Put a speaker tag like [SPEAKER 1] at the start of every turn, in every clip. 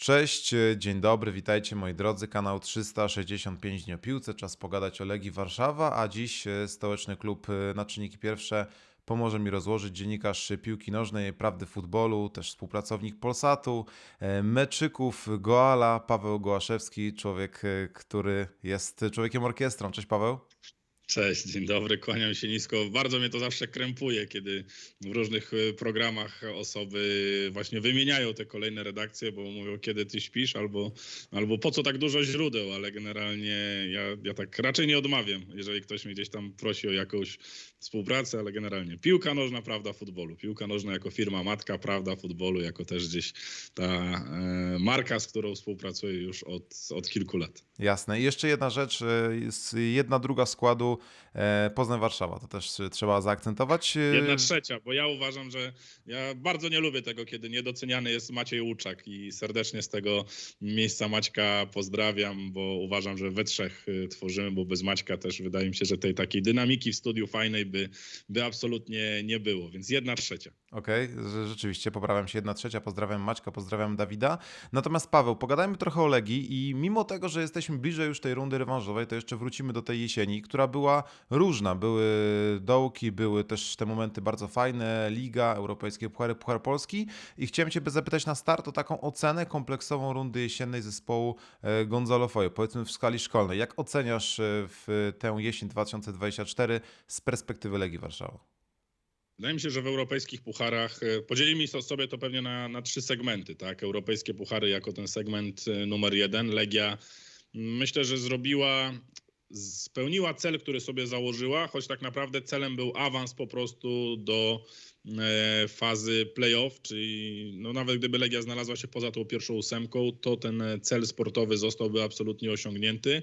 [SPEAKER 1] Cześć, e, dzień dobry, witajcie moi drodzy. Kanał 365 dni o piłce. Czas pogadać o Legii Warszawa, a dziś e, stołeczny klub e, na czynniki pierwsze pomoże mi rozłożyć dziennikarz piłki nożnej, prawdy futbolu, też współpracownik Polsatu, meczyków Goala, Paweł Gołaszewski, człowiek, który jest człowiekiem orkiestrą. Cześć Paweł.
[SPEAKER 2] Cześć, dzień dobry, kłaniam się nisko. Bardzo mnie to zawsze krępuje, kiedy w różnych e, programach osoby właśnie wymieniają te kolejne redakcje, bo mówią, kiedy ty śpisz, albo, albo po co tak dużo źródeł, ale generalnie ja, ja tak raczej nie odmawiam, jeżeli ktoś mnie gdzieś tam prosi o jakąś współpracę, ale generalnie piłka nożna, prawda futbolu. Piłka nożna jako firma matka, prawda futbolu, jako też gdzieś ta e, marka, z którą współpracuję już od, od kilku lat.
[SPEAKER 1] Jasne. I jeszcze jedna rzecz, e, jedna druga składu Poznań-Warszawa, to też e, trzeba zaakcentować. E,
[SPEAKER 2] Jedna trzecia, bo ja uważam, że ja bardzo nie lubię tego, kiedy niedoceniany jest Maciej Łuczak i serdecznie z tego miejsca Maćka pozdrawiam, bo uważam, że we trzech y, tworzymy, bo bez Maćka też wydaje mi się, że tej takiej dynamiki w studiu fajnej by, by absolutnie nie było, więc jedna trzecia.
[SPEAKER 1] Okej, że- rzeczywiście, poprawiam się jedna trzecia, pozdrawiam Maćka, pozdrawiam Dawida. Natomiast Paweł, pogadajmy trochę o Legii i mimo tego, że jesteśmy bliżej już tej rundy rewanżowej, to jeszcze wrócimy do tej jesieni, która była różna. Były dołki, były też te momenty bardzo fajne, Liga, Europejskie Puchary, Puchar Polski i chciałem Cię zapytać na start o taką ocenę kompleksową rundy jesiennej zespołu e, Gonzalo Foyo, powiedzmy w skali szkolnej. Jak oceniasz e, w tę jesień 2024 z perspektywy Legii Warszawa?
[SPEAKER 2] Wydaje mi się, że w europejskich pucharach e, podzielimy so- sobie to pewnie na, na trzy segmenty. Tak? Europejskie puchary jako ten segment e, numer jeden. Legia myślę, że zrobiła, spełniła cel, który sobie założyła, choć tak naprawdę celem był awans po prostu do e, fazy playoff, czyli no nawet gdyby Legia znalazła się poza tą pierwszą ósemką, to ten cel sportowy zostałby absolutnie osiągnięty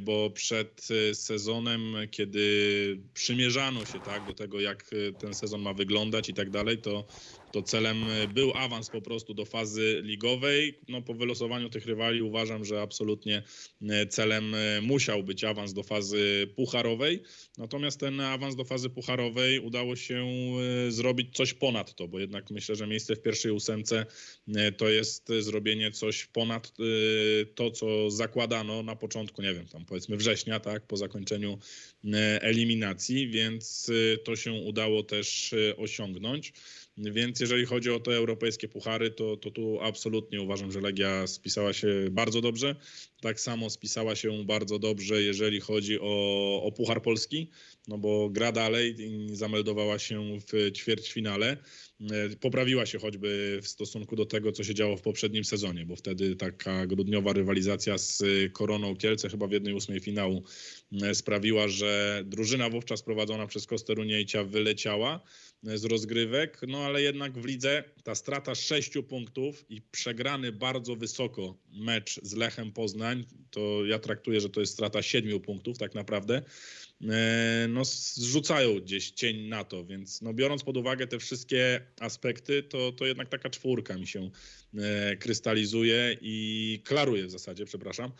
[SPEAKER 2] bo przed e, sezonem, kiedy przymierzano się tak, do tego, jak e, ten sezon ma wyglądać i tak dalej, to, to celem e, był awans po prostu do fazy ligowej. No, po wylosowaniu tych rywali uważam, że absolutnie e, celem e, musiał być awans do fazy pucharowej. Natomiast ten awans do fazy pucharowej udało się zrobić coś ponad to, bo jednak myślę, że miejsce w pierwszej ósemce to jest zrobienie coś ponad to, co zakładano na początku, nie wiem, tam powiedzmy września, tak, po zakończeniu eliminacji, więc to się udało też osiągnąć. Więc jeżeli chodzi o te europejskie puchary, to, to tu absolutnie uważam, że Legia spisała się bardzo dobrze. Tak samo spisała się bardzo dobrze, jeżeli chodzi o, o Puchar Polski, no bo gra dalej zameldowała się w ćwierćfinale. E, Poprawiła się choćby w stosunku do tego, co się działo w poprzednim sezonie, bo wtedy taka grudniowa rywalizacja z Koroną Kielce chyba w jednej ósmej finału e, sprawiła, że drużyna wówczas prowadzona przez Kosteruniejcia wyleciała e, z rozgrywek, no ale jednak w lidze ta strata sześciu punktów i przegrany bardzo wysoko mecz z Lechem Poznań, to ja traktuję, że to jest strata siedmiu punktów tak naprawdę, e, no zrzucają gdzieś cień na to, więc no biorąc pod uwagę te wszystkie aspekty, to, to jednak taka czwórka mi się e, krystalizuje i klaruje w zasadzie, przepraszam,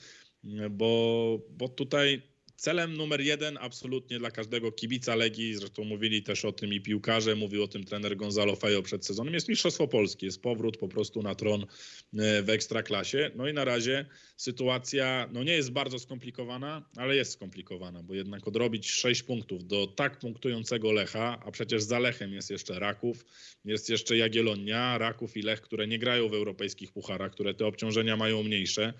[SPEAKER 2] e, bo, bo tutaj celem numer jeden absolutnie dla każdego kibica Legii, zresztą mówili też o tym i piłkarze, mówił o tym trener Gonzalo Fejo przed sezonem, jest Mistrzostwo Polskie, jest powrót po prostu na tron e, w Ekstraklasie. No i na razie sytuacja no nie jest bardzo skomplikowana, ale jest skomplikowana, bo jednak odrobić 6 punktów do tak punktującego Lecha, a przecież za Lechem jest jeszcze Raków, jest jeszcze Jagiellonia, Raków i Lech, które nie grają w europejskich pucharach, które te obciążenia mają mniejsze,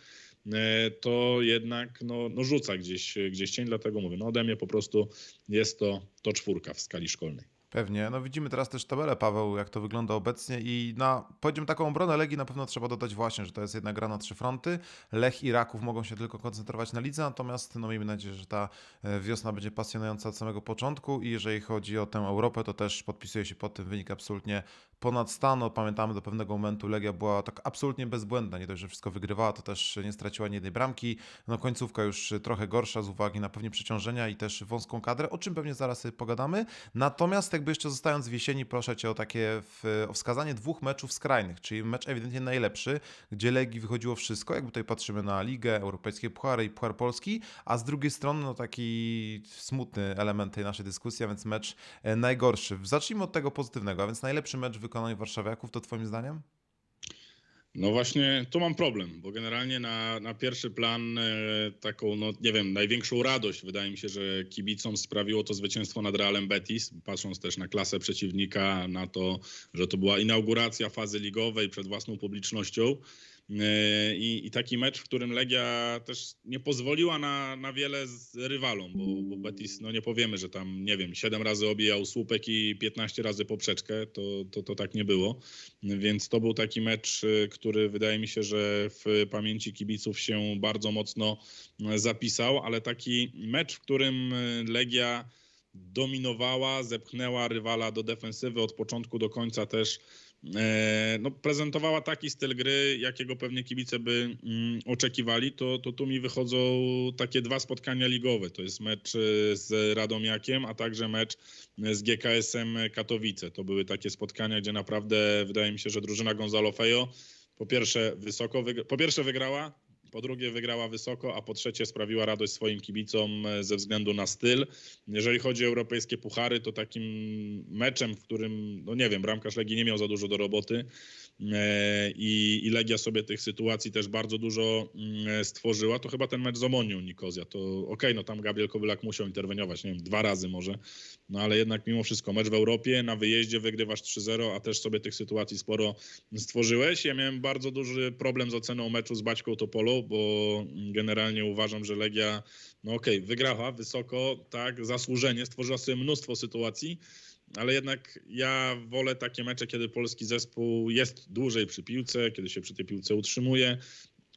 [SPEAKER 2] to jednak no, no rzuca gdzieś, gdzieś cień, dlatego mówię, no ode mnie po prostu jest to, to czwórka w skali szkolnej.
[SPEAKER 1] Pewnie. No widzimy teraz też tabelę, Paweł, jak to wygląda obecnie i na, powiedziałem, taką obronę Legii na pewno trzeba dodać właśnie, że to jest jedna gra na trzy fronty. Lech i Raków mogą się tylko koncentrować na lidze, natomiast no miejmy nadzieję, że ta e, wiosna będzie pasjonująca od samego początku i jeżeli chodzi o tę Europę, to też podpisuje się pod tym wynik absolutnie ponad stan. No, pamiętamy do pewnego momentu Legia była tak absolutnie bezbłędna, nie dość, że wszystko wygrywała, to też nie straciła ani jednej bramki. No końcówka już trochę gorsza z uwagi na pewnie przeciążenia i też wąską kadrę, o czym pewnie zaraz pogadamy. Natomiast jakby jeszcze zostając w jesieni, proszę Cię o takie w, o wskazanie dwóch meczów skrajnych, czyli mecz ewidentnie najlepszy, gdzie Legii wychodziło wszystko, jakby tutaj patrzymy na Ligę, Europejskie Puchary i Puchar Polski, a z drugiej strony no taki smutny element tej naszej dyskusji, a więc mecz e, najgorszy. Zacznijmy od tego pozytywnego, a więc najlepszy mecz w wykonaniu warszawiaków, to Twoim zdaniem?
[SPEAKER 2] No właśnie, tu mam problem, bo generalnie na, na pierwszy plan e, taką, no nie wiem, największą radość wydaje mi się, że kibicom sprawiło to zwycięstwo nad Realem Betis, patrząc też na klasę przeciwnika, na to, że to była inauguracja fazy ligowej przed własną publicznością. E, I, I taki mecz, w którym Legia też nie pozwoliła na, na wiele z rywalom, bo, bo Betis, no nie powiemy, że tam, nie wiem, 7 razy obijał słupek i 15 razy poprzeczkę, to, to, to tak nie było. Więc to był taki mecz, y, który wydaje mi się, że w pamięci kibiców się bardzo mocno zapisał, ale taki mecz, w którym Legia dominowała, zepchnęła rywala do defensywy od początku do końca też e, no, prezentowała taki styl gry, jakiego pewnie kibice by mm, oczekiwali, to, to tu mi wychodzą takie dwa spotkania ligowe. To jest mecz y, z Radomiakiem, a także mecz z GKS-em Katowice. To były takie spotkania, gdzie naprawdę wydaje mi się, że drużyna Gonzalo Fejo po pierwsze wysoko, po pierwsze wygrała, po drugie wygrała wysoko, a po trzecie sprawiła radość swoim kibicom e, ze względu na styl. Jeżeli chodzi o europejskie puchary, to takim meczem, w którym, no nie wiem, bramkarz Legii nie miał za dużo do roboty i, i Legia sobie tych sytuacji też bardzo dużo mm, stworzyła, to chyba ten mecz z Omonią Nikozja. To okej, no tam Gabriel Kowylak musiał interweniować, nie wiem, dwa razy może, no ale jednak mimo wszystko mecz w Europie, na wyjeździe wygrywasz 3-0, a też sobie tych sytuacji sporo stworzyłeś. Ja miałem bardzo duży problem z oceną meczu z Baćką Topolą, bo generalnie uważam, że Legia, no okej, wygrała wysoko, tak, zasłużenie, stworzyła sobie mnóstwo sytuacji, ale jednak ja wolę takie mecze, kiedy polski zespół jest dłużej przy piłce, kiedy się przy tej piłce utrzymuje.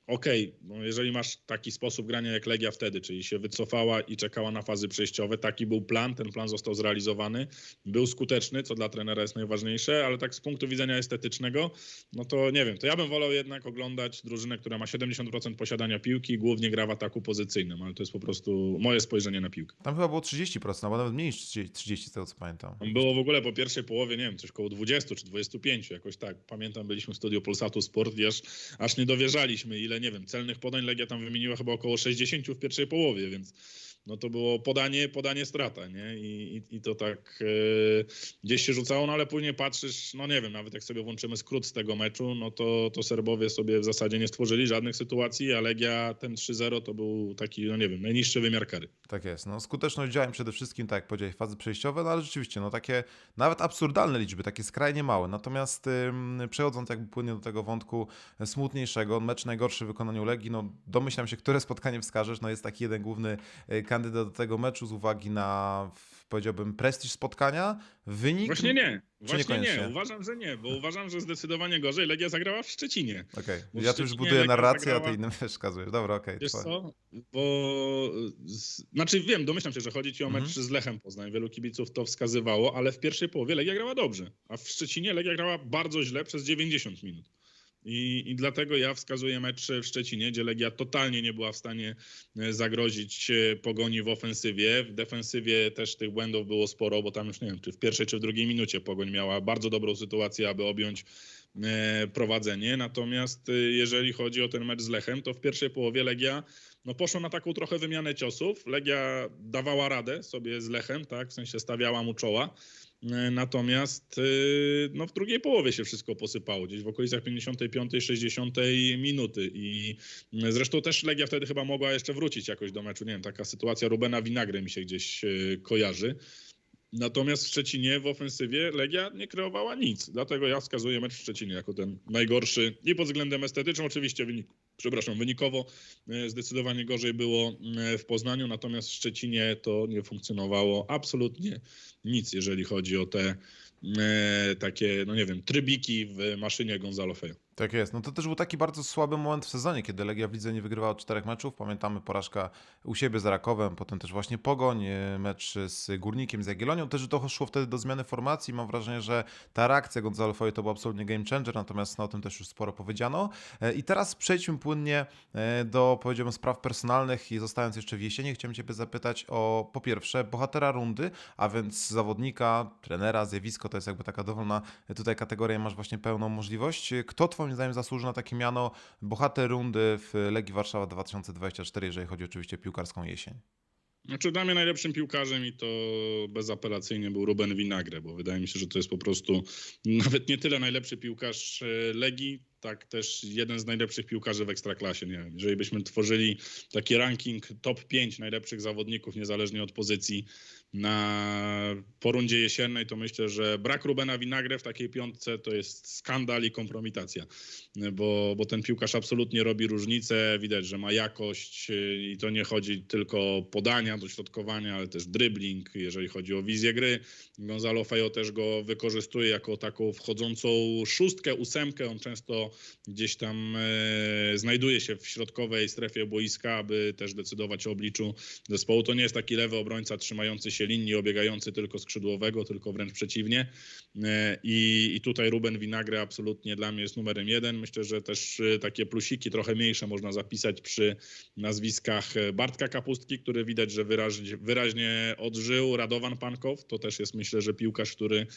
[SPEAKER 2] Okej, no jeżeli masz taki sposób grania jak Legia wtedy, czyli się wycofała i czekała na fazy przejściowe, taki był plan, ten plan został zrealizowany, był skuteczny, co dla trenera jest najważniejsze, ale tak z punktu widzenia estetycznego, no to nie wiem, to ja bym wolał jednak oglądać drużynę, która ma 70% posiadania piłki i głównie gra w ataku pozycyjnym, ale to jest po prostu moje spojrzenie na piłkę.
[SPEAKER 1] Tam chyba było 30%, albo nawet mniej niż 30, 30 z tego co pamiętam.
[SPEAKER 2] Było w ogóle po pierwszej połowie, nie wiem, coś koło 20 czy 25, jakoś tak. Pamiętam, byliśmy w studiu Polsatu Sport i aż, aż nie dowierzaliśmy, ile, nie wiem, celnych podań Legia tam wymieniła chyba około 60 w pierwszej połowie, więc no to było podanie, podanie strata, nie? I, i, i to tak e, gdzieś się rzucało, no ale później patrzysz, no nie wiem, nawet jak sobie włączymy skrót z tego meczu, no to, to Serbowie sobie w zasadzie nie stworzyli żadnych sytuacji, a Legia ten 3-0 to był taki, no nie wiem, najniższy wymiar kary.
[SPEAKER 1] Tak jest. No, skuteczność działań przede wszystkim, tak jak powiedziałeś, fazy przejściowe, no ale rzeczywiście, no takie nawet absurdalne liczby, takie skrajnie małe. Natomiast ym, przechodząc jakby płynnie do tego wątku smutniejszego, mecz najgorszy w wykonaniu Legii, no domyślam się, które spotkanie wskażesz, no jest taki jeden główny y, kandydat do tego meczu z uwagi na, powiedziałbym, prestiż spotkania, wynik...
[SPEAKER 2] Właśnie nie. Właśnie nie. Uważam, że nie, bo uważam, że zdecydowanie gorzej Legia zagrała w Szczecinie.
[SPEAKER 1] Okej,
[SPEAKER 2] Bo
[SPEAKER 1] ja tu już buduję
[SPEAKER 2] Legia
[SPEAKER 1] narrację, a ty
[SPEAKER 2] zagrała-
[SPEAKER 1] innym wskazujesz. Dobra, okej.
[SPEAKER 2] Wiesz
[SPEAKER 1] twoje.
[SPEAKER 2] co? Bo znaczy wiem, domyślam się, że chodzi ci o mecz
[SPEAKER 1] Mhm.
[SPEAKER 2] z Lechem Poznań. Wielu kibiców to wskazywało, ale w pierwszej połowie Legia grała dobrze, a w Szczecinie Legia grała bardzo źle przez 90 minut. I, I dlatego ja wskazuję mecz w Szczecinie, gdzie Legia totalnie nie była w stanie e, zagrozić e, pogoni w ofensywie. W defensywie też tych błędów było sporo, bo tam już nie wiem, czy w pierwszej, czy w drugiej minucie pogoń miała bardzo dobrą sytuację, aby objąć e, prowadzenie. Natomiast jeżeli chodzi o ten mecz z Lechem, to w pierwszej połowie Legia no poszło na taką trochę wymianę ciosów. Legia dawała radę sobie z Lechem, tak, w sensie stawiała mu czoła. E, Natomiast e, no, w drugiej połowie się wszystko posypało, gdzieś w okolicach 55-60 minuty. I e, zresztą też Legia wtedy chyba mogła jeszcze wrócić jakoś do meczu. Nie wiem, taka sytuacja Rubena Winagry mi się gdzieś kojarzy. Natomiast w Szczecinie w ofensywie Legia nie kreowała nic. Dlatego ja wskazuję mecz w Szczecinie jako ten najgorszy i pod względem estetycznym, oczywiście wynik, przepraszam, wynikowo e, zdecydowanie gorzej było e, w Poznaniu, natomiast w Szczecinie to nie funkcjonowało absolutnie nic, jeżeli chodzi o te e, takie, no nie wiem, trybiki w maszynie Gonzalo Fejo.
[SPEAKER 1] Tak jest. No to też był taki bardzo słaby moment w sezonie, kiedy Legia w lidze nie wygrywała od czterech meczów. Pamiętamy porażka u siebie z Rakowem, potem też właśnie Pogoń, mecz z Górnikiem, z Jagiellonią. Też doszło wtedy do zmiany formacji. Mam wrażenie, że ta reakcja Gonzalo Foy to był absolutnie game changer, natomiast no, o tym też już sporo powiedziano. I teraz przejdźmy płynnie e, do, powiedziałbym, spraw personalnych i zostając jeszcze w jesieni, chciałem Ciebie zapytać o, po pierwsze, bohatera rundy, a więc zawodnika, trenera, zjawisko, to jest jakby taka dowolna tutaj kategoria, masz właśnie pełną możliwość. Kto Twoim zdaniem zasłuży na takie miano bohater rundy w Legii Warszawa 2024, jeżeli chodzi oczywiście o piłkarską jesień?
[SPEAKER 2] Znaczy dla mnie najlepszym piłkarzem i to bezapelacyjnie był Ruben Vinagre, bo wydaje mi się, że to jest po prostu nawet nie tyle najlepszy piłkarz e, Legii, tak też jeden z najlepszych piłkarzy w Ekstraklasie. Nie jeżeli byśmy tworzyli taki ranking top 5 najlepszych zawodników, niezależnie od pozycji, na, po rundzie jesiennej, to myślę, że brak Rubena Winagre w takiej piątce to jest skandal i kompromitacja, bo, bo ten piłkarz absolutnie robi różnicę, widać, że ma jakość yy, i to nie chodzi tylko o podania, dośrodkowania, ale też dribbling, jeżeli chodzi o wizję gry. Gonzalo Fejo też go wykorzystuje jako taką wchodzącą szóstkę, ósemkę. On często gdzieś tam e, znajduje się w środkowej strefie boiska, aby też decydować o obliczu zespołu. To nie jest taki lewy obrońca trzymający się linii, obiegający tylko skrzydłowego, tylko wręcz przeciwnie. E, I, I tutaj Ruben Vinagre absolutnie dla mnie jest numerem jeden. Myślę, że też e, takie plusiki trochę mniejsze można zapisać przy nazwiskach Bartka Kapustki, który widać, że wyraźnie, wyraźnie odżył. Radowan Pankow to też jest myślę, że piłkarz, który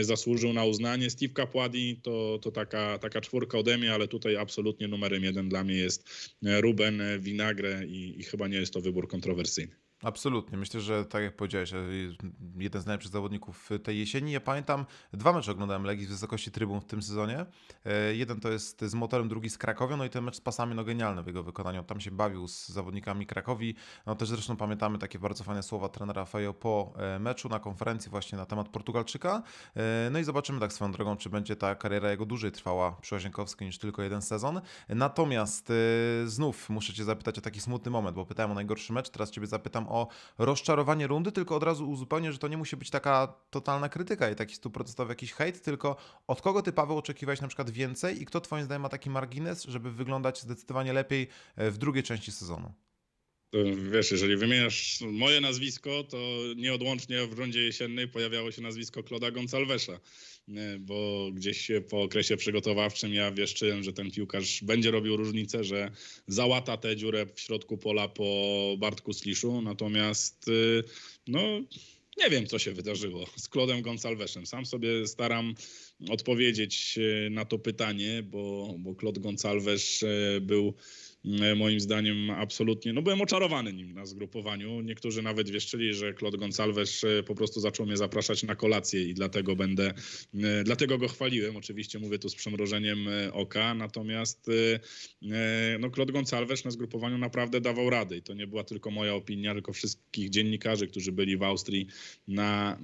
[SPEAKER 2] zasłużył na uznanie. Steve Capładi to, to taka, taka czwórka ode mnie, ale tutaj absolutnie numerem jeden dla mnie jest e, Ruben Vinagre i, i chyba nie jest to wybór kontrowersyjny.
[SPEAKER 1] Absolutnie. Myślę, że tak jak powiedziałeś, jeden z najlepszych zawodników tej jesieni. Ja pamiętam, dwa mecze oglądałem Legii z wysokości trybun w tym sezonie. E, Jeden to jest z motorem, drugi z Krakowią, no i ten mecz z pasami, no genialny w jego wykonaniu. Tam się bawił z zawodnikami Krakowi. No też zresztą pamiętamy takie bardzo fajne słowa trenera Fejo po e, meczu na konferencji właśnie na temat Portugalczyka. E, No i zobaczymy tak swoją drogą, czy będzie ta kariera jego dłużej trwała przy Łazienkowskiej niż tylko jeden sezon. Natomiast znów muszę cię zapytać o taki smutny moment, bo pytałem o najgorszy mecz, teraz ciebie zapytam o rozczarowanie rundy, tylko od razu uzupełnię, że to nie musi być taka totalna krytyka i taki stuprocentowy jakiś hejt, tylko od kogo ty, Paweł, oczekiwałeś na przykład więcej i kto twoim zdaniem ma taki margines, żeby wyglądać zdecydowanie lepiej e, w drugiej części sezonu?
[SPEAKER 2] Wiesz, jeżeli wymieniasz moje nazwisko, to nieodłącznie w rundzie jesiennej pojawiało się nazwisko Kloda Gonçalvesa, nie, bo gdzieś po okresie przygotowawczym ja wieszczyłem, że ten piłkarz będzie robił różnicę, że załata tę dziurę w środku pola po Bartku Sliszu, natomiast y, no nie wiem, co się wydarzyło z Klodem Gonçalvesem. Sam sobie staram odpowiedzieć y, na to pytanie, bo, bo Claude Gonçalves y, był e, moim zdaniem absolutnie, no byłem oczarowany nim na zgrupowaniu. Niektórzy nawet wieszczyli, że Claude Gonçalves e, po prostu zaczął mnie zapraszać na kolację i dlatego będę, e, dlatego go chwaliłem. Oczywiście mówię tu z przemrożeniem e, oka, natomiast e, e, no Claude Gonçalves na zgrupowaniu naprawdę dawał radę i to nie była tylko moja opinia, tylko wszystkich dziennikarzy, którzy byli w Austrii na,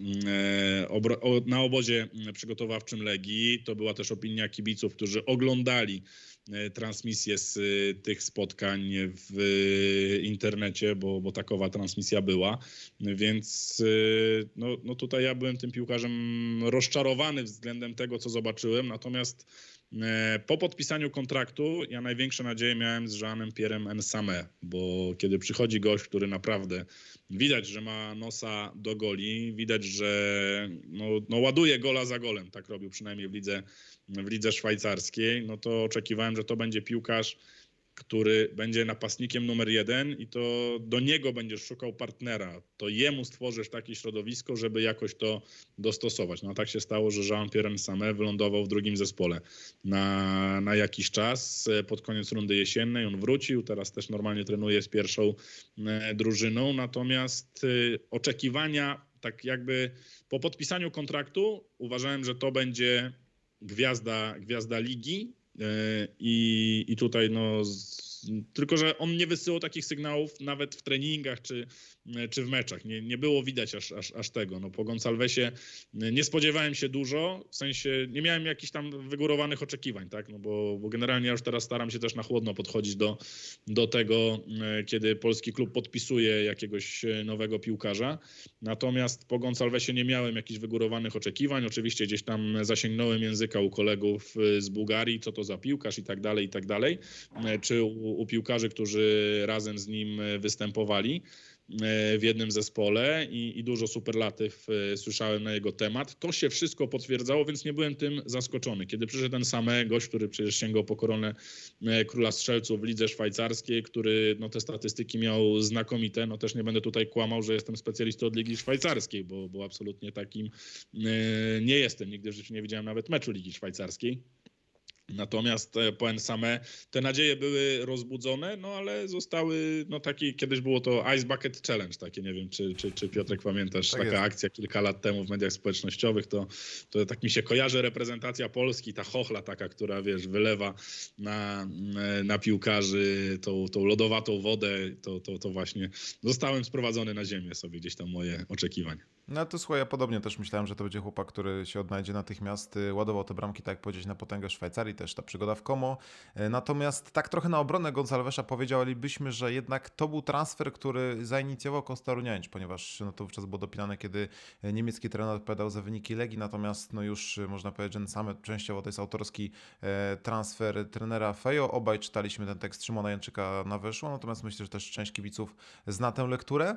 [SPEAKER 2] e, o- na obozie przygotowawczym Legii. To była też opinia kibiców, którzy oglądali e, transmisję z e, tych spotkań w e, internecie, bo, bo takowa transmisja była. Więc e, no, no tutaj ja byłem tym piłkarzem rozczarowany względem tego, co zobaczyłem. Natomiast e, po podpisaniu kontraktu ja największe nadzieje miałem z Jeanem Pierrem Ensame, bo kiedy przychodzi gość, który naprawdę widać, że ma nosa do goli, widać, że no, no ładuje gola za golem, tak robił przynajmniej w lidze, w lidze szwajcarskiej, no to oczekiwałem, że to będzie piłkarz, który będzie napastnikiem numer jeden i to do niego będziesz szukał partnera. To jemu stworzysz takie środowisko, żeby jakoś to dostosować. No a tak się stało, że Jean-Pierre Same wylądował w drugim zespole na, na jakiś czas. Pod koniec rundy jesiennej on wrócił, teraz też normalnie trenuje z pierwszą e, drużyną. Natomiast e, oczekiwania, tak jakby po podpisaniu kontraktu, uważałem, że to będzie gwiazda, gwiazda ligi. E, I, I tutaj no. Tylko, że on nie wysyłał takich sygnałów nawet w treningach czy, czy w meczach. Nie, nie było widać aż, aż, aż tego. No, po Gonçalvesie nie spodziewałem się dużo, w sensie nie miałem jakichś tam wygórowanych oczekiwań, tak? No bo, bo generalnie ja już teraz staram się też na chłodno podchodzić do, do tego, e, kiedy polski klub podpisuje jakiegoś e, nowego piłkarza. Natomiast po Gonçalvesie nie miałem jakichś wygórowanych oczekiwań. Oczywiście gdzieś tam zasięgnąłem języka u kolegów e, z Bułgarii, co to za piłkarz i tak dalej, i tak dalej. E, Czy u, u piłkarzy, którzy razem z nim e, występowali e, w jednym zespole i, i dużo superlatyw e, słyszałem na jego temat. To się wszystko potwierdzało, więc nie byłem tym zaskoczony. Kiedy przyszedł ten sam gość, który przecież sięgał po koronę króla strzelców w lidze szwajcarskiej, który no, te statystyki miał znakomite, no też nie będę tutaj kłamał, że jestem specjalistą od ligi szwajcarskiej, bo, bo absolutnie takim nie jestem. Nigdy w życiu nie widziałem nawet meczu ligi szwajcarskiej. Natomiast e, po Ensame te nadzieje były rozbudzone, no ale zostały, no taki, kiedyś było to Ice Bucket Challenge, takie, nie wiem, czy, czy, czy Piotrek pamiętasz,
[SPEAKER 1] Tak
[SPEAKER 2] taka
[SPEAKER 1] jest.
[SPEAKER 2] akcja kilka lat temu w mediach społecznościowych, to, to tak mi się kojarzy reprezentacja Polski, ta chochla taka, która, wiesz, wylewa na, na piłkarzy tą, tą lodowatą wodę, to, to, to właśnie zostałem sprowadzony na ziemię sobie, gdzieś tam moje oczekiwania.
[SPEAKER 1] No to słuchaj, ja podobnie też myślałem, że to będzie chłopak, który się odnajdzie natychmiast, y, ładował te bramki, tak jak powiedzieć, na potęgę Szwajcarii, też ta przygoda w Como. Y, Natomiast tak trochę na obronę Gonzalwesza powiedzielibyśmy, że jednak to był transfer, który zainicjował Kostarunianicz, ponieważ no to wówczas było dopinane, kiedy y, niemiecki trener odpowiadał za wyniki Legii, natomiast no już można powiedzieć, że same częściowo to jest autorski transfer trenera Fejo. Obaj czytaliśmy ten tekst Szymona Jęczyka na weszło, natomiast myślę, że też część kibiców zna tę lekturę.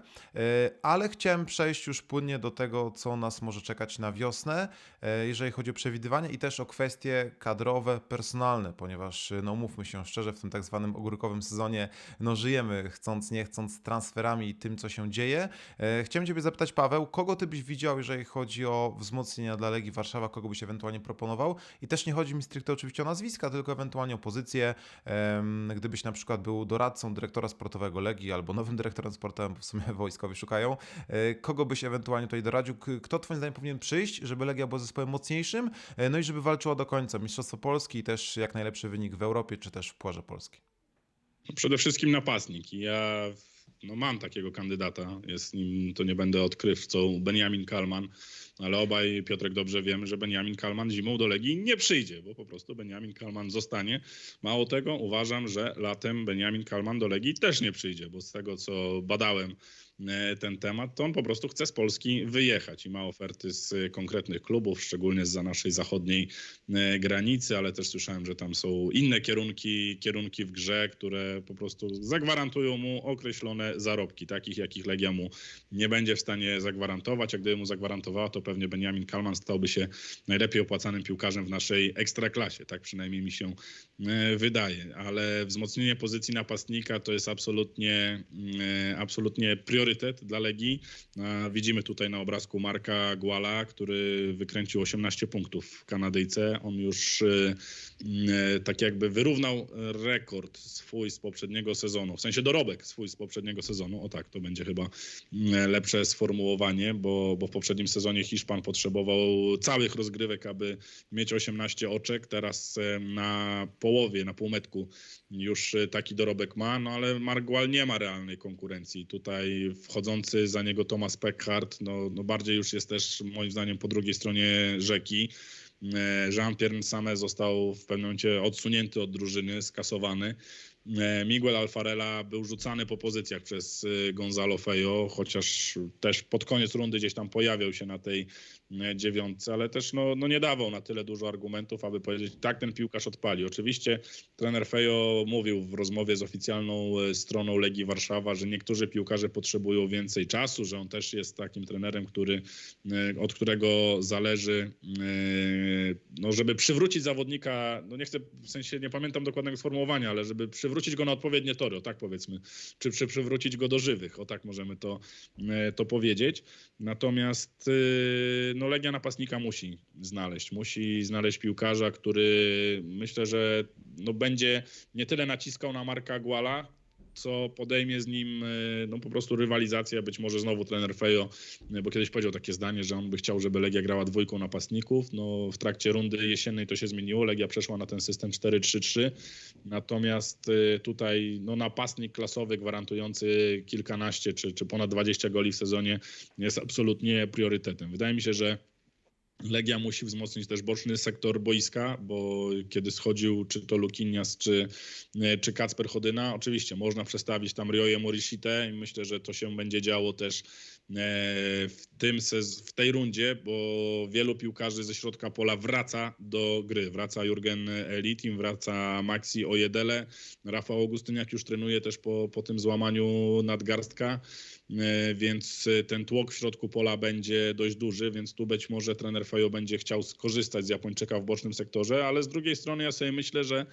[SPEAKER 1] Ale chciałem przejść już płynnie do tego, co nas może czekać na wiosnę, e, jeżeli chodzi o przewidywania i też o kwestie kadrowe, personalne, ponieważ, e, no mówmy się szczerze, w tym tak zwanym ogórkowym sezonie, no żyjemy chcąc, nie chcąc transferami i tym, co się dzieje. E, Chciałem Ciebie zapytać, Paweł, kogo Ty byś widział, jeżeli chodzi o wzmocnienia dla Legii Warszawa, kogo byś ewentualnie proponował? I też nie chodzi mi stricte oczywiście o nazwiska, tylko ewentualnie o pozycję. Gdybyś na przykład był doradcą dyrektora sportowego Legii albo nowym dyrektorem sportowym, bo w sumie wojskowi szukają, kogo byś ewentualnie tutaj doradził? Kto Twoim zdaniem powinien przyjść, żeby Legia była zespołem mocniejszym, e, no i żeby walczyła do końca Mistrzostwo Polski i też jak najlepszy wynik w Europie, czy też w Puarze Polski?
[SPEAKER 2] Przede wszystkim napastnik. Ja no, mam takiego kandydata. Jest nim, to nie będę odkrywcą, Benjamin Kalman. Ale obaj, Piotrek, dobrze wiemy, że Benjamin Kalman zimą do Legii nie przyjdzie, bo po prostu Benjamin Kalman zostanie. Mało tego, uważam, że latem Benjamin Kalman do Legii też nie przyjdzie, bo z tego, co badałem ten temat, to on po prostu chce z Polski wyjechać. I ma oferty z e, konkretnych klubów, szczególnie za naszej zachodniej e, granicy, ale też słyszałem, że tam są inne kierunki, kierunki w grze, które po prostu zagwarantują mu określone zarobki, takich jakich Legia mu nie będzie w stanie zagwarantować, a gdyby mu zagwarantowała, to pewnie Benjamin Kalman stałby się najlepiej opłacanym piłkarzem w naszej ekstraklasie, tak przynajmniej mi się e, wydaje, ale wzmocnienie pozycji napastnika to jest absolutnie, e, absolutnie priorytet dla Legii. Widzimy tutaj na obrazku Marka Guala, który wykręcił 18 punktów w Kanadyjce. On już e, e, tak jakby wyrównał rekord swój z poprzedniego sezonu, w sensie dorobek swój z poprzedniego sezonu. O tak, to będzie chyba lepsze sformułowanie, bo, bo w poprzednim sezonie Hiszpan potrzebował całych rozgrywek, aby mieć 18 oczek. Teraz e, na połowie, na półmetku już e, taki dorobek ma, no ale Margual nie ma realnej konkurencji. Tutaj wchodzący za niego Thomas Peckhardt, no, no bardziej już jest też moim zdaniem po drugiej stronie rzeki. E, Jean-Pierre Same został w pewnym momencie odsunięty od drużyny, skasowany. E, Miguel Alfarela był rzucany po pozycjach przez Gonzalo Fejo, chociaż też pod koniec rundy gdzieś tam pojawiał się na tej dziewiątce, ale też no, no nie dawał na tyle dużo argumentów, aby powiedzieć, tak ten piłkarz odpali. Oczywiście trener Fejo mówił w rozmowie z oficjalną e, stroną Legii Warszawa, że niektórzy piłkarze potrzebują więcej czasu, że on też jest takim trenerem, który, e, od którego zależy, e, no, żeby przywrócić zawodnika, no nie chcę, w sensie nie pamiętam dokładnego sformułowania, ale żeby przywrócić go na odpowiednie tory, o tak powiedzmy, czy, czy przywrócić go do żywych, o tak możemy to, e, to powiedzieć. Natomiast e, no, Legia napastnika musi znaleźć, musi znaleźć piłkarza, który myślę, że no, będzie nie tyle naciskał na Marka Guala, co podejmie z nim e, no, po prostu rywalizację. Być może znowu trener Fejo, e, bo kiedyś powiedział takie zdanie, że on by chciał, żeby Legia grała dwójką napastników. No, w trakcie rundy jesiennej to się zmieniło. Legia przeszła na ten system 4-3-3. Natomiast e, tutaj no, napastnik klasowy gwarantujący kilkanaście czy, czy ponad 20 goli w sezonie jest absolutnie priorytetem. Wydaje mi się, że Legia musi wzmocnić też boczny sektor boiska, bo kiedy schodził czy to Lukinias, czy, e, czy Kacper Chodyna, oczywiście można przestawić tam Rioję Morishite i myślę, że to się będzie działo też w, tym w tej rundzie, bo wielu piłkarzy ze środka pola wraca do gry. Wraca Jurgen Elitim, wraca Maxi Ojedele, Rafał Augustyniak już trenuje też po, po tym złamaniu nadgarstka. E, więc e, ten tłok w środku pola będzie dość duży, więc tu być może trener Fejo będzie chciał skorzystać z Japończyka w bocznym sektorze, ale z drugiej strony ja sobie myślę, że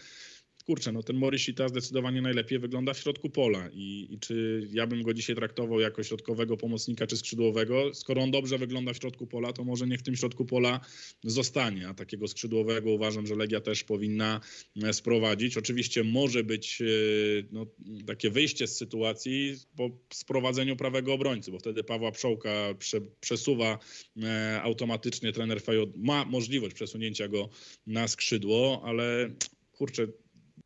[SPEAKER 2] kurczę, no ten Morishita zdecydowanie najlepiej wygląda w środku pola I, i czy ja bym go dzisiaj traktował jako środkowego pomocnika czy skrzydłowego? Skoro on dobrze wygląda w środku pola, to może niech w tym środku pola zostanie, a takiego skrzydłowego uważam, że Legia też powinna e, sprowadzić. Oczywiście może być e, no, takie wyjście z sytuacji po sprowadzeniu prawego obrońcy, bo wtedy Pawła Pszczółka prze, przesuwa e, automatycznie trener Fejod, ma możliwość przesunięcia go na skrzydło, ale kurczę,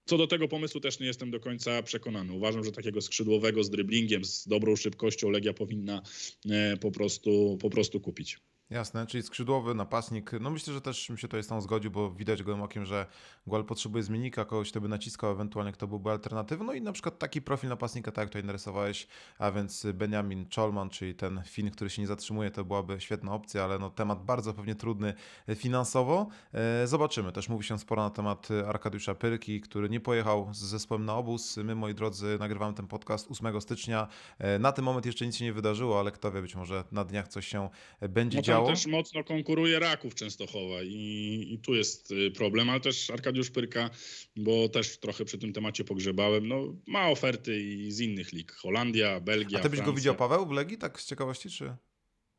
[SPEAKER 2] co do tego pomysłu też nie jestem do końca przekonany. Uważam, że takiego skrzydłowego z dryblingiem, z dobrą szybkością Legia powinna e, po prostu, po prostu kupić.
[SPEAKER 1] Jasne, czyli skrzydłowy napastnik. No myślę, że też bym się tutaj z tą zgodził, bo widać gołym okiem, że Gual potrzebuje zmiennika, kogoś, kto by naciskał, ewentualnie kto byłby alternatywą. No i na przykład taki profil napastnika, tak jak tutaj narysowałeś, a więc Benjamin Cholman, czyli ten Fin, który się nie zatrzymuje, to byłaby świetna opcja, ale no temat bardzo pewnie trudny finansowo. E, Zobaczymy. Też mówi się sporo na temat Arkadiusza Pyrki, który nie pojechał z zespołem na obóz. My, moi drodzy, nagrywamy ten podcast 8 stycznia. E, Na ten moment jeszcze nic się nie wydarzyło, ale kto wie, być może na dniach coś się będzie
[SPEAKER 2] No
[SPEAKER 1] działo.
[SPEAKER 2] też mocno konkuruje Raków Częstochowa i, i tu jest y, problem, ale też Arkadiusz Pyrka, bo też trochę przy tym temacie pogrzebałem, no ma oferty i z innych lig. Holandia, Belgia,
[SPEAKER 1] A ty byś go
[SPEAKER 2] Francja.
[SPEAKER 1] widział, Paweł, w Legii, tak z ciekawości, czy?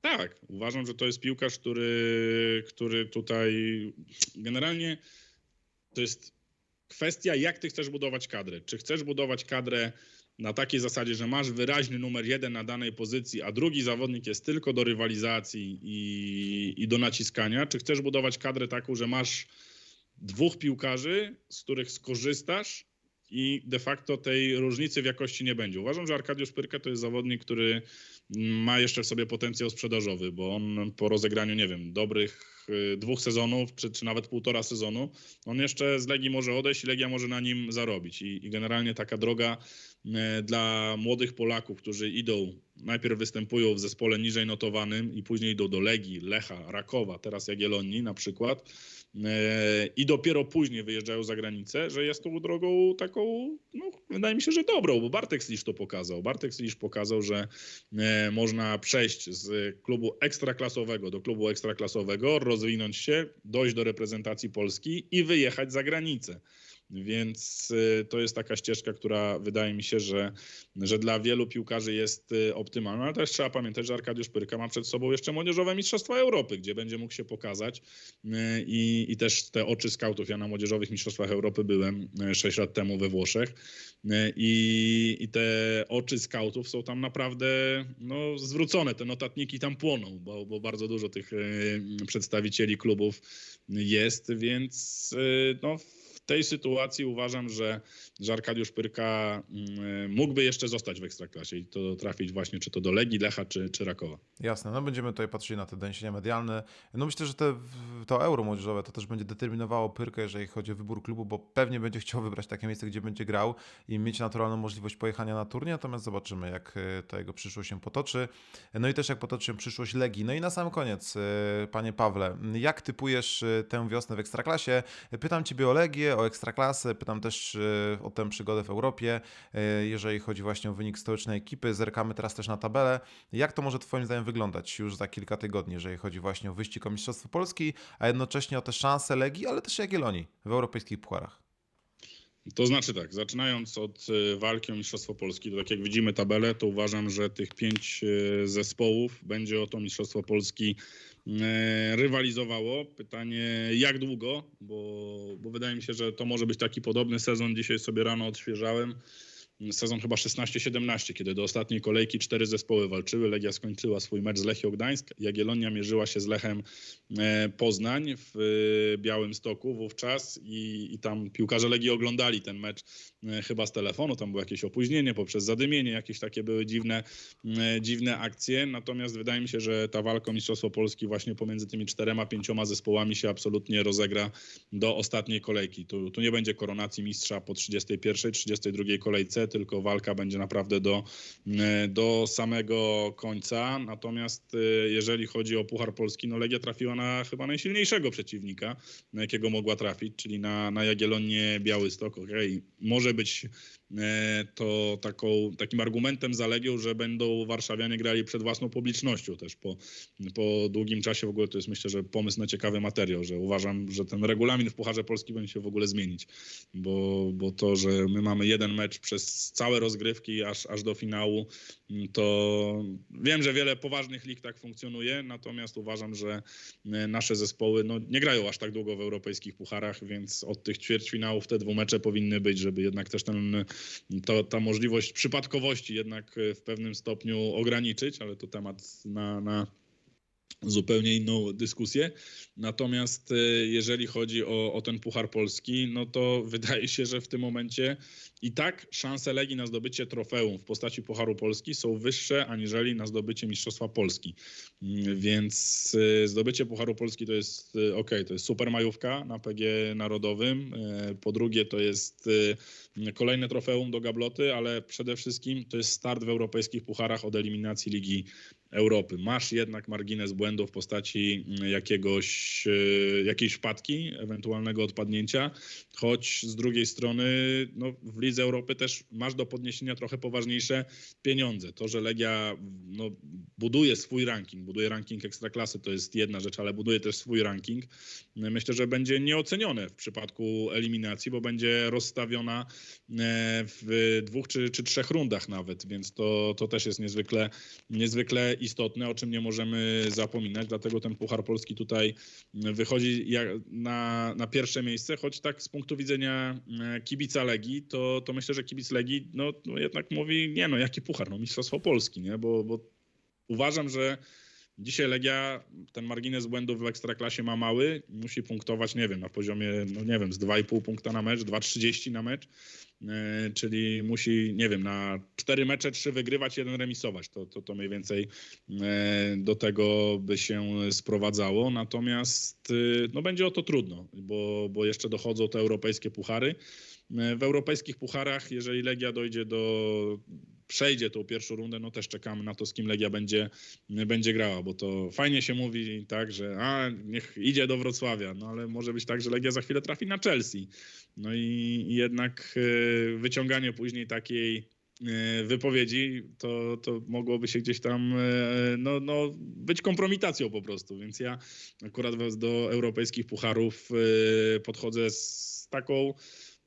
[SPEAKER 2] Tak, uważam, że to jest piłkarz, który, który tutaj generalnie to jest kwestia, jak ty chcesz budować kadrę. Czy chcesz budować kadrę na takiej zasadzie, że masz wyraźny numer jeden na danej pozycji, a drugi zawodnik jest tylko do rywalizacji i, i do naciskania? Czy chcesz budować kadrę taką, że masz dwóch piłkarzy, z których skorzystasz i de facto tej różnicy w jakości nie będzie? Uważam, że Arkadiusz Pyrka to jest zawodnik, który ma jeszcze w sobie potencjał sprzedażowy, bo on po rozegraniu, nie wiem, dobrych y, dwóch sezonów, czy, czy nawet półtora sezonu, on jeszcze z Legii może odejść i Legia może na nim zarobić. I, i generalnie taka droga dla młodych Polaków, którzy idą, najpierw występują w zespole niżej notowanym i później idą do Legii, Lecha, Rakowa, teraz Jagiellonii na przykład, e, i dopiero później wyjeżdżają za granicę, że jest tą drogą taką, no, wydaje mi się, że dobrą, bo Bartek Slisz to pokazał. Bartek Slisz pokazał, że e, można przejść z klubu ekstraklasowego do klubu ekstraklasowego, rozwinąć się, dojść do reprezentacji Polski i wyjechać za granicę. Więc y, to jest taka ścieżka, która wydaje mi się, że, że dla wielu piłkarzy jest y, optymalna. Ale też trzeba pamiętać, że Arkadiusz Pyrka ma przed sobą jeszcze młodzieżowe Mistrzostwa Europy, gdzie będzie mógł się pokazać. Y, I, i też te oczy skautów. Ja na młodzieżowych Mistrzostwach Europy byłem 6 lat temu we Włoszech. I, I te oczy skautów są tam naprawdę no, zwrócone. Te notatniki tam płoną, bo, bo bardzo dużo tych przedstawicieli klubów jest, więc no, tej sytuacji uważam, że, że Arkadiusz Pyrka mm, mógłby jeszcze zostać w Ekstraklasie i to trafić właśnie czy to do Legii, Lecha, czy, czy Rakowa.
[SPEAKER 1] Jasne, no będziemy tutaj patrzyli na te doniesienia medialne. No myślę, że te, to euro młodzieżowe to też będzie determinowało Pyrkę, jeżeli chodzi o wybór klubu, bo pewnie będzie chciał wybrać takie miejsce, gdzie będzie grał i mieć naturalną możliwość pojechania na turniej, natomiast zobaczymy, jak e, ta jego przyszłość się potoczy. No i też jak potoczy się przyszłość Legii. No i na sam koniec, e, panie Pawle, jak typujesz e, tę wiosnę w Ekstraklasie? Pytam ciebie o Legię, o Ekstraklasę, pytam też o tę przygodę w Europie, e, jeżeli chodzi właśnie o wynik stołecznej ekipy. Zerkamy teraz też na tabelę. Jak to może twoim zdaniem wyglądać już za kilka tygodni, jeżeli chodzi właśnie o wyścig o Mistrzostwo Polski, a jednocześnie o te szanse Legii, ale też Jagiellonii w europejskich pucharach?
[SPEAKER 2] To znaczy tak, zaczynając od e, walki o Mistrzostwo Polski, to tak jak widzimy tabelę, to uważam, że tych pięć e, zespołów będzie o to Mistrzostwo Polski rywalizowało. Pytanie jak długo, bo, bo wydaje mi się, że to może być taki podobny sezon. Dzisiaj sobie rano odświeżałem. Sezon chyba 16-17, kiedy do ostatniej kolejki cztery zespoły walczyły. Legia skończyła swój mecz z Lechią Gdańsk. Jagiellonia mierzyła się z Lechem e, Poznań w e, Białym Stoku wówczas i, i tam piłkarze Legii oglądali ten mecz e, chyba z telefonu. Tam było jakieś opóźnienie poprzez zadymienie, jakieś takie były dziwne, dziwne akcje. Natomiast wydaje mi się, że ta walka o Mistrzostwo Polski właśnie pomiędzy tymi czterema, pięcioma zespołami się absolutnie rozegra do ostatniej kolejki. Tu, tu nie będzie koronacji mistrza po 31, 32 kolejce tylko walka będzie naprawdę do, e, do samego końca. Natomiast e, jeżeli chodzi o Puchar Polski, no Legia trafiła na chyba najsilniejszego przeciwnika, na jakiego mogła trafić, czyli na, na Jagiellonię Białystok. Okej, może być to taką, takim argumentem za Legią, że będą warszawianie grali przed własną publicznością też po, po długim czasie. W ogóle to jest myślę, że pomysł na ciekawy materiał, że uważam, że ten regulamin w Pucharze Polski powinien się w ogóle zmienić, bo, bo to, że my mamy jeden mecz przez całe rozgrywki aż, aż do finału, to wiem, że wiele poważnych lig tak funkcjonuje, natomiast uważam, że e, nasze zespoły no, nie grają aż tak długo w europejskich pucharach, więc od tych ćwierćfinałów te dwumecze powinny być, żeby jednak też ten, to, ta możliwość przypadkowości jednak e, w pewnym stopniu ograniczyć, ale to temat na, na zupełnie inną dyskusję. Natomiast e, jeżeli chodzi o, o ten Puchar Polski, no to wydaje się, że w tym momencie i tak szanse Legii na zdobycie trofeum w postaci Pucharu Polski są wyższe aniżeli na zdobycie Mistrzostwa Polski. Mm, Więc e, zdobycie Pucharu Polski to jest ok, to jest super majówka na PG Narodowym. E, Po drugie to jest e, kolejne trofeum do gabloty, ale przede wszystkim to jest start w europejskich pucharach od eliminacji Ligi Europy. Masz jednak margines błędu w postaci mm, jakiegoś, e, jakiejś wpadki, ewentualnego odpadnięcia, choć z drugiej strony no, w Lidze Europy też masz do podniesienia trochę poważniejsze pieniądze. To, że Legia no, buduje swój ranking, buduje ranking ekstraklasy, to jest jedna rzecz, ale buduje też swój ranking. Myślę, że będzie nieocenione w przypadku eliminacji, bo będzie rozstawiona e, w dwóch czy, czy trzech rundach nawet, więc to, to też jest niezwykle, niezwykle istotne, o czym nie możemy zapominać. Dlatego ten Puchar Polski tutaj wychodzi na, na pierwsze miejsce, choć tak z punktu widzenia e, kibica Legii, to, to myślę, że kibic Legii no, no jednak mówi, nie no, jaki Puchar, no Mistrzostwo Polski, nie? Bo, bo uważam, że Dzisiaj Legia ten margines błędów w Ekstraklasie ma mały, musi punktować, nie wiem, na poziomie, no nie wiem, z 2,5 punkta na mecz, 2,30 na mecz, e, czyli musi, nie wiem, na 4 mecze 3 wygrywać, jeden remisować. To, to, to mniej więcej e, do tego by się sprowadzało. Natomiast e, no będzie o to trudno, bo, bo jeszcze dochodzą te europejskie puchary. W europejskich pucharach, jeżeli Legia dojdzie do przejdzie tą pierwszą rundę, no też czekamy na to, z kim Legia będzie, będzie grała, bo to fajnie się mówi tak, że a, niech idzie do Wrocławia, no ale może być tak, że Legia za chwilę trafi na Chelsea. No i, jednak e, wyciąganie później takiej e, wypowiedzi, to, to mogłoby się gdzieś tam e, no, no, być kompromitacją po prostu, więc ja akurat do europejskich pucharów podchodzę z taką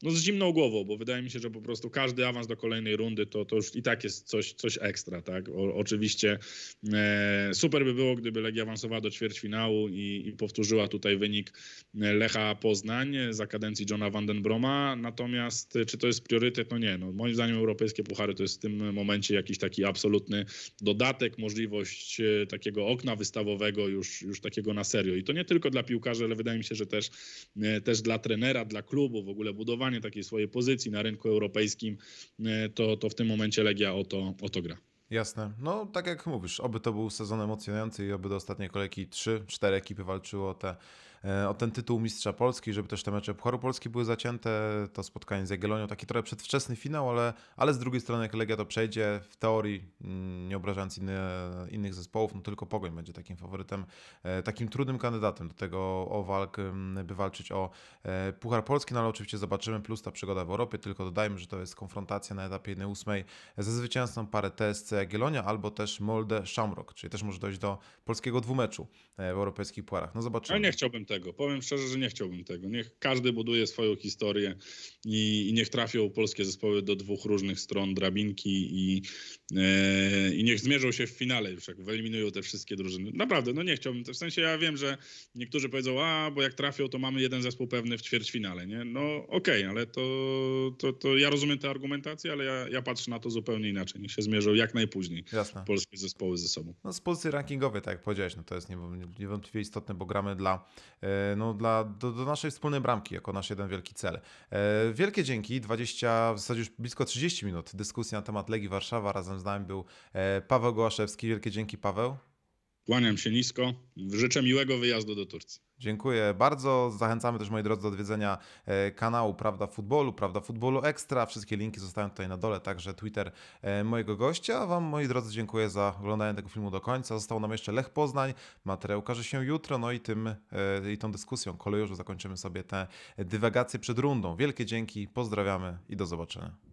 [SPEAKER 2] no z zimną głową, bo wydaje mi się, że po prostu każdy awans do kolejnej rundy to, to już i tak jest coś, coś ekstra, tak? O, oczywiście e, super by było, gdyby Legia awansowała do ćwierćfinału i, i powtórzyła tutaj wynik e, Lecha Poznań za kadencji Johna Vandenbroma, natomiast e, czy to jest priorytet? No nie, no moim zdaniem europejskie puchary to jest w tym momencie jakiś taki absolutny dodatek, możliwość e, takiego okna wystawowego już, już takiego na serio i to nie tylko dla piłkarzy, ale wydaje mi się, że też e, też dla trenera, dla klubu, w ogóle budowanie takiej swojej pozycji na rynku europejskim, e, to, to w tym momencie Legia o to, o to gra.
[SPEAKER 1] Jasne. No, tak jak mówisz, oby to był sezon emocjonujący i oby do ostatniej kolejki 3-4 ekipy walczyły o, te, o ten tytuł mistrza Polski, żeby też te mecze Pucharu Polski były zacięte. To spotkanie z Jagiellonią, taki trochę przedwczesny finał, ale, ale z drugiej strony jak Legia to przejdzie, w teorii, mm, nie obrażając innych zespołów, no tylko Pogoń będzie takim faworytem, e, takim trudnym kandydatem do tego o walk, mm, by walczyć o e, Puchar Polski, no ale oczywiście zobaczymy, plus ta przygoda w Europie, tylko dodajmy, że to jest konfrontacja na etapie 1-8 ze zwycięzcą parę TSC Jagiellonia albo też Molde Shamrock, czyli też może dojść do polskiego dwumeczu e, w europejskich pucharach. No zobaczymy.
[SPEAKER 2] Ale nie chciałbym tego. Powiem szczerze, że nie chciałbym tego. Niech każdy buduje swoją historię i, i niech trafią polskie zespoły do dwóch różnych stron drabinki i, e, i niech zmierzą się w finale już, jak wyeliminują te wszystkie drużyny. Naprawdę, no nie chciałbym. W sensie ja wiem, że niektórzy powiedzą, a bo jak trafią, to mamy jeden zespół pewny w ćwierćfinale, nie? No okej, ale to, to, to ja rozumiem tę argumentację, ale ja, ja patrzę na to zupełnie inaczej. Niech się zmierzą jak najpóźniej
[SPEAKER 1] Jasne.
[SPEAKER 2] polskie zespoły ze sobą.
[SPEAKER 1] No z pozycji rankingowej, tak jak powiedziałeś, no to jest niewą- niewątpliwie istotne, bo gramy dla, no, dla, do, do naszej wspólnej bramki, jako nasz jeden wielki cel. E, Wielkie dzięki, 20, w zasadzie już blisko 30 minut dyskusji na temat Legii Warszawa. Razem z nami był e, Paweł Gołaszewski. Wielkie dzięki, Paweł.
[SPEAKER 2] Kłaniam się nisko. Życzę miłego wyjazdu do Turcji.
[SPEAKER 1] Dziękuję bardzo. Zachęcamy też, moi drodzy, do odwiedzenia e, kanału Prawda Futbolu, Prawda Futbolu Ekstra. Wszystkie linki zostają tutaj na dole, także Twitter e, mojego gościa. A Wam, moi drodzy, dziękuję za oglądanie tego filmu do końca. Został nam jeszcze Lech Poznań. Materiał ukaże się jutro, no i tym e, i tą dyskusją kolejorzu zakończymy sobie te dywagacje przed rundą. Wielkie dzięki, pozdrawiamy i do zobaczenia.